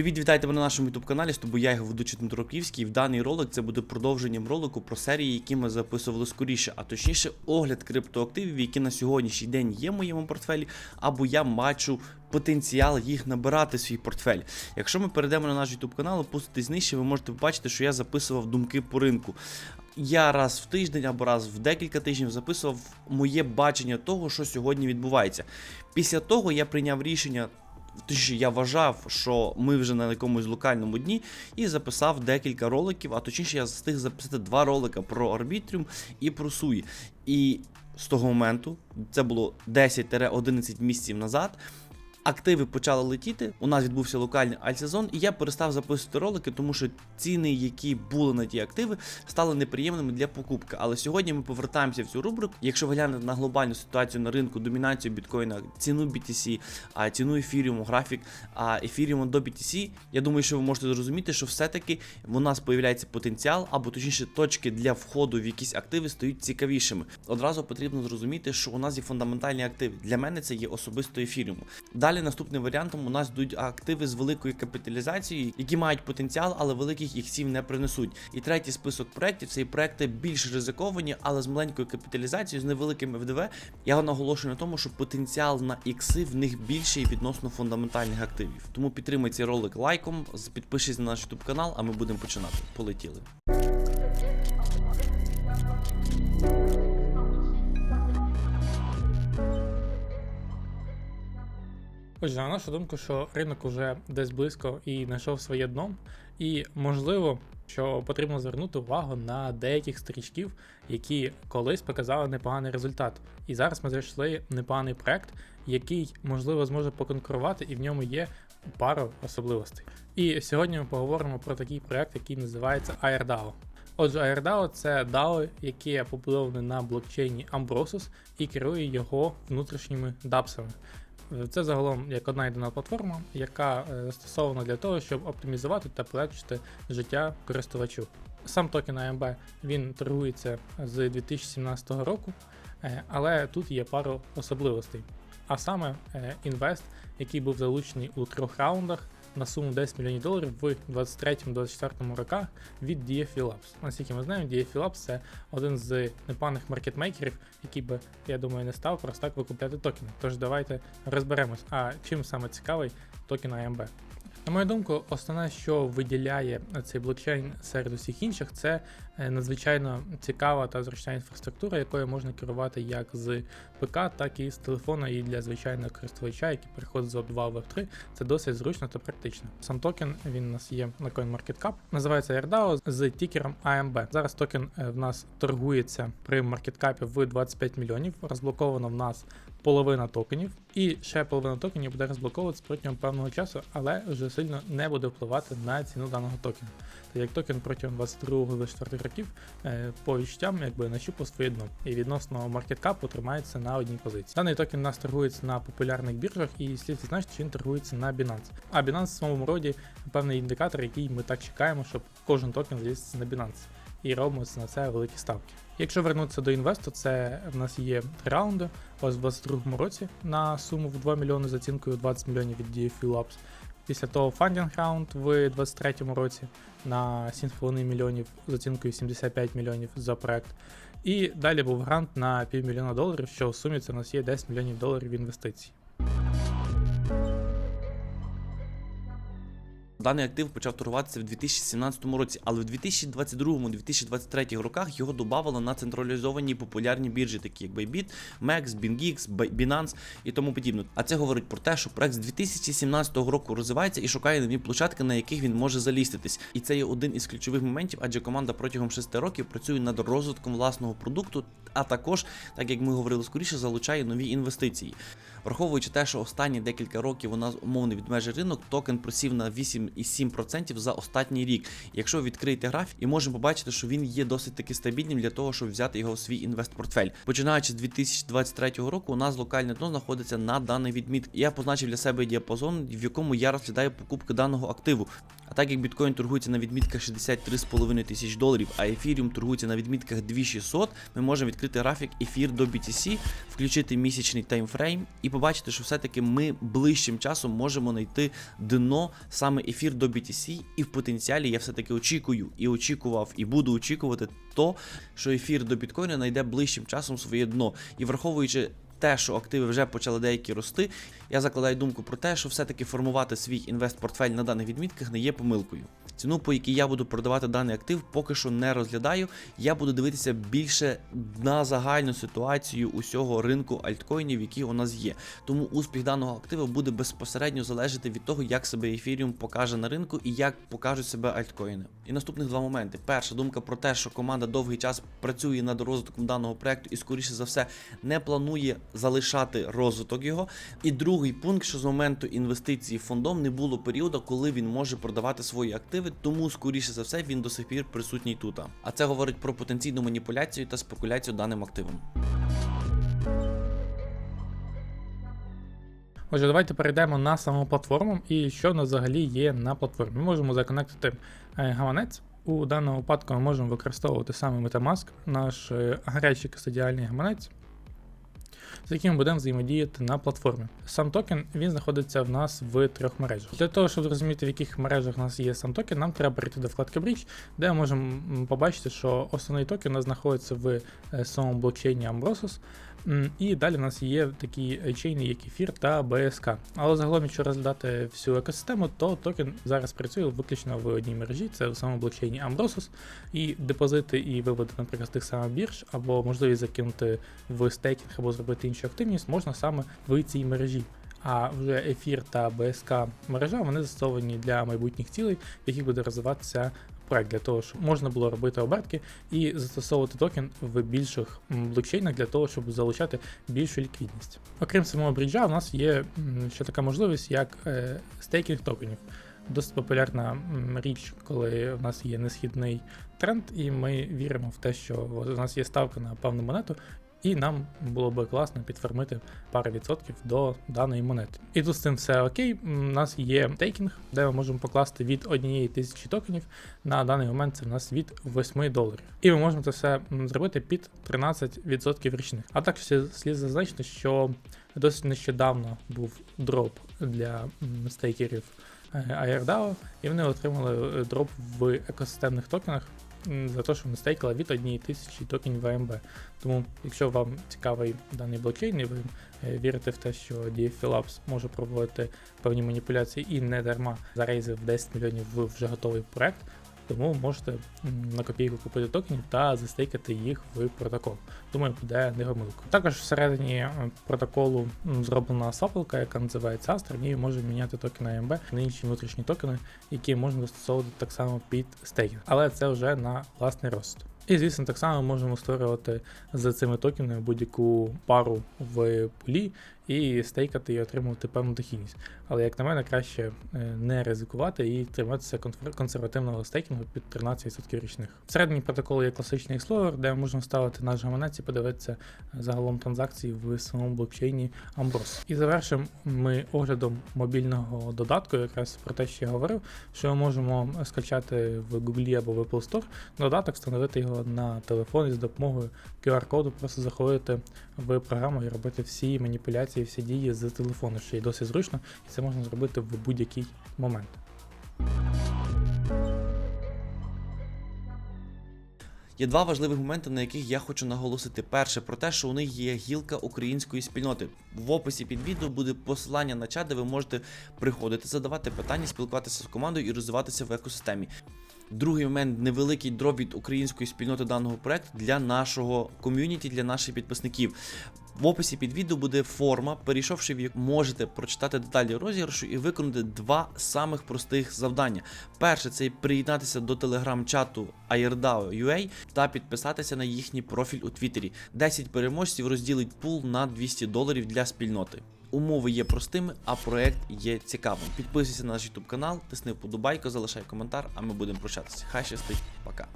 Привіт, вітайте мене на нашому youtube каналі. З тобою я його ведучий Дмитро Київський. В даний ролик це буде продовженням ролику про серії, які ми записували скоріше, а точніше, огляд криптоактивів, які на сьогоднішній день є в моєму портфелі, або я бачу потенціал їх набирати свій портфель. Якщо ми перейдемо на наш youtube канал, опуститесь нижче, ви можете побачити, що я записував думки по ринку. Я раз в тиждень або раз в декілька тижнів записував моє бачення того, що сьогодні відбувається. Після того я прийняв рішення. Точніше, я вважав, що ми вже на якомусь локальному дні і записав декілька роликів, а точніше, я встиг записати два ролика про Арбітріум і про Суї. І з того моменту, це було 10-11 місяців назад. Активи почали летіти. У нас відбувся локальний альтсезон, і я перестав записувати ролики, тому що ціни, які були на ті активи, стали неприємними для покупки. Але сьогодні ми повертаємося в цю рубрику. Якщо ви глянете на глобальну ситуацію на ринку, домінацію біткоїна, ціну BTC, ціну ефіріуму, графік а ефіріуму до BTC, я думаю, що ви можете зрозуміти, що все-таки в нас появляється потенціал, або точніше точки для входу в якісь активи стають цікавішими. Одразу потрібно зрозуміти, що у нас є фундаментальні активи. Для мене це є особисто ефіріуму. Далі наступним варіантом у нас йдуть активи з великою капіталізацією, які мають потенціал, але великих іксів не принесуть. І третій список проєктів це і проекти більш ризиковані, але з маленькою капіталізацією, з невеликим ФДВ. Я наголошую на тому, що потенціал на ікси в них більший відносно фундаментальних активів. Тому підтримай цей ролик лайком, підпишись на наш YouTube канал, а ми будемо починати. Полетіли. Отже, на нашу думку, що ринок уже десь близько і знайшов своє дно, і можливо, що потрібно звернути увагу на деяких стрічків, які колись показали непоганий результат. І зараз ми знайшли непоганий проект, який можливо зможе поконкурувати, і в ньому є пару особливостей. І сьогодні ми поговоримо про такий проект, який називається AirDAO. Отже, AirDAO – це DAO, яке побудоване на блокчейні Ambrosus і керує його внутрішніми дапсами. Це загалом як одна єдина платформа, яка е, застосована для того, щоб оптимізувати та полегшити життя користувачу. Сам токен AMB він торгується з 2017 року, е, але тут є пару особливостей. А саме е, інвест, який був залучений у трьох раундах на суму 10 мільйонів доларів в 23-24 роках від DFI Labs. Наскільки ми знаємо, DFI Labs це один з непоганих маркетмейкерів, який би, я думаю, не став просто так викупляти токени. Тож давайте розберемось, а чим саме цікавий токен AMB. На мою думку, основне, що виділяє цей блокчейн серед усіх інших, це е, надзвичайно цікава та зручна інфраструктура, якою можна керувати як з ПК, так і з телефона, і для звичайного користувача, який переходить з Web 2 в Web 3, це досить зручно та практично. Сам токен він у нас є на CoinMarketCap, називається AirDAO з тікером AMB. Зараз токен е, в нас торгується при маркеткапі в 25 мільйонів. Розблоковано в нас половина токенів, і ще половина токенів буде розблоковуватися протягом певного часу, але вже сильно не буде впливати на ціну даного токена. Та як токен протягом 22-24 років е, по відчуттям якби нащупав своє дно і відносно маркеткапу тримається на одній позиції. Даний токен у нас торгується на популярних біржах, і слід відзначити, що він торгується на Binance. А Binance в своєму роді певний індикатор, який ми так чекаємо, щоб кожен токен з'явився на Binance. І робимо на це великі ставки. Якщо вернутися до інвесту, це в нас є три раунди. Ось в 2022 році на суму в 2 мільйони з оцінкою 20 мільйонів від DFI Labs. Після того фандінг раунд в 2023 році на 7,5 мільйонів з оцінкою 75 мільйонів за проект. І далі був грант на півмільйона доларів, що в сумі це у нас є 10 мільйонів доларів інвестицій. Даний актив почав торгуватися в 2017 році, але в 2022-2023 роках його додавали на централізовані популярні біржі, такі як Bybit, MEX, BingX, Bi- Binance і тому подібне. А це говорить про те, що проект з 2017 року розвивається і шукає нові площадки, на яких він може заліститись. І це є один із ключових моментів, адже команда протягом 6 років працює над розвитком власного продукту, а також, так як ми говорили скоріше, залучає нові інвестиції. Враховуючи те, що останні декілька років у нас умовний відмежий ринок, токен просів на 8,7% за останній рік. Якщо ви відкриєте графік, і можемо побачити, що він є досить таки стабільним для того, щоб взяти його в свій інвестпортфель. Починаючи з 2023 року, у нас локальне дно знаходиться на даний відмітки. Я позначив для себе діапазон, в якому я розглядаю покупки даного активу. А так як біткоін торгується на відмітках 63,5 тисяч доларів, а ефіріум торгується на відмітках 2600, ми можемо відкрити графік ефір до BTC, включити місячний таймфрейм і і побачите, що все-таки ми ближчим часом можемо знайти дно саме ефір до BTC, і в потенціалі я все-таки очікую і очікував, і буду очікувати то, що ефір до біткоїна знайде ближчим часом своє дно. І враховуючи те, що активи вже почали деякі рости, я закладаю думку про те, що все-таки формувати свій інвест-портфель на даних відмітках не є помилкою. Ціну, по якій я буду продавати даний актив, поки що не розглядаю. Я буду дивитися більше на загальну ситуацію усього ринку альткоїнів, які у нас є. Тому успіх даного актива буде безпосередньо залежати від того, як себе ефіріум покаже на ринку і як покажуть себе альткоїни. І наступних два моменти. Перша думка про те, що команда довгий час працює над розвитком даного проекту і, скоріше за все, не планує залишати розвиток його. І другий пункт, що з моменту інвестиції фондом не було періоду, коли він може продавати свої активи, тому скоріше за все він до сих пір присутній тут. А це говорить про потенційну маніпуляцію та спекуляцію даним активом. Отже, давайте перейдемо на саму платформу і що в нас взагалі є на платформі. Ми можемо законектити е, гаманець. У даному випадку ми можемо використовувати саме Metamask, наш е, гарячий кастодіальний гаманець, з яким будемо взаємодіяти на платформі. Сам токен він знаходиться в нас в трьох мережах. Для того, щоб зрозуміти, в яких мережах у нас є сам токен, нам треба перейти до вкладки Bridge, де ми можемо побачити, що основний токен у нас знаходиться в е, самому блокчейні Ambrosus. І далі у нас є такі чейни, як ефір та BSK. Але загалом, якщо розглядати всю екосистему, то токен зараз працює виключно в одній мережі, це в самому блокчейні Ambrosus. І депозити і виводи, наприклад, з тих самих бірж, або можливість закинути в стейкінг або зробити іншу активність, можна саме в цій мережі. А вже ефір та БСК мережа вони застосовані для майбутніх цілей, в яких буде розвиватися проект для того, щоб можна було робити обертки і застосовувати токен в більших блокчейнах для того, щоб залучати більшу ліквідність. Окрім самого бріджа, у нас є ще така можливість, як е, стейкінг токенів. Досить популярна річ, коли в нас є несхідний тренд, і ми віримо в те, що у нас є ставка на певну монету, і нам було би класно підфармити пару відсотків до даної монети. І тут з цим все окей. У нас є стейкінг, де ми можемо покласти від однієї тисячі токенів. На даний момент це в нас від 8 доларів. І ми можемо це все зробити під 13% річних. А також слід- зазначити, що досить нещодавно був дроп для стейкерів е, AirDAO, і вони отримали е, дроп в екосистемних токенах за те, що не стейкала від 1 тисячі токенів АМБ. Тому, якщо вам цікавий даний блокчейн, і ви е, вірите в те, що DFI Labs може проводити певні маніпуляції і не дарма зарейзив 10 мільйонів в вже готовий проект, тому можете на копійку купити токенів та застейкати їх в протокол. Думаю, буде не помилку. Також всередині е, протоколу зроблена сапалка, яка називається Astra, в ній можемо міняти токени AMB на інші внутрішні токени, які можна застосовувати так само під стейкінг. Але це вже на власний розсуд. І, звісно, так само можемо створювати за цими токенами будь-яку пару в полі і стейкати і отримувати певну дохідність. Але, як на мене, краще е, не ризикувати і триматися консервативного стейкінгу під 13% річних. Всередині протоколу є класичний Explorer, де можемо ставити наш гаманець і подивитися загалом транзакції в самому блокчейні Ambros. І завершимо ми оглядом мобільного додатку, якраз про те, що я говорив, що ми можемо скачати в Google або в Apple Store додаток, встановити його на телефон і з допомогою QR-коду просто заходити в програму і робити всі маніпуляції, всі дії з телефону, що є досить зручно, і це можна зробити в будь-який момент. Є два важливих моменти, на яких я хочу наголосити. Перше, про те, що у них є гілка української спільноти. В описі під відео буде посилання на чат, де ви можете приходити, задавати питання, спілкуватися з командою і розвиватися в екосистемі. Другий момент невеликий дроп від української спільноти даного проекту для нашого ком'юніті, для наших підписників. В описі під відео буде форма, перейшовши в яку можете прочитати деталі розіграшу і виконати два самих простих завдання. Перше це приєднатися до телеграм-чату airdao.ua та підписатися на їхній профіль у Твіттері. 10 переможців розділить пул на 200 доларів для спільноти. Умови є простими, а проект є цікавим. Підписуйся на наш YouTube канал, тисни вподобайку, залишай коментар, а ми будемо прощатися. Хай щастить, пока.